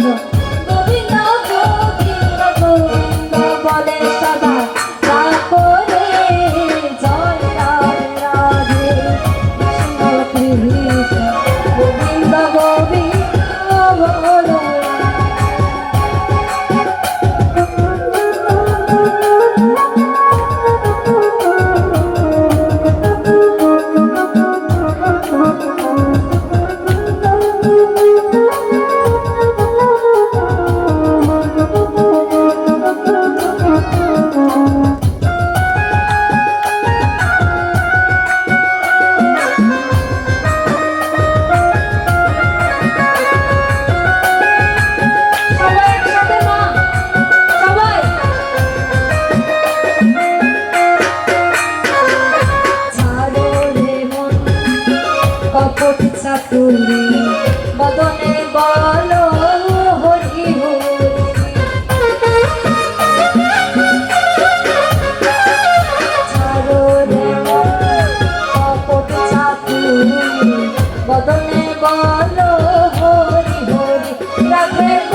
뭐. ঠোঁট চাতুরি বদনে বলো হরি বদনে বলো হরি হরি রাখে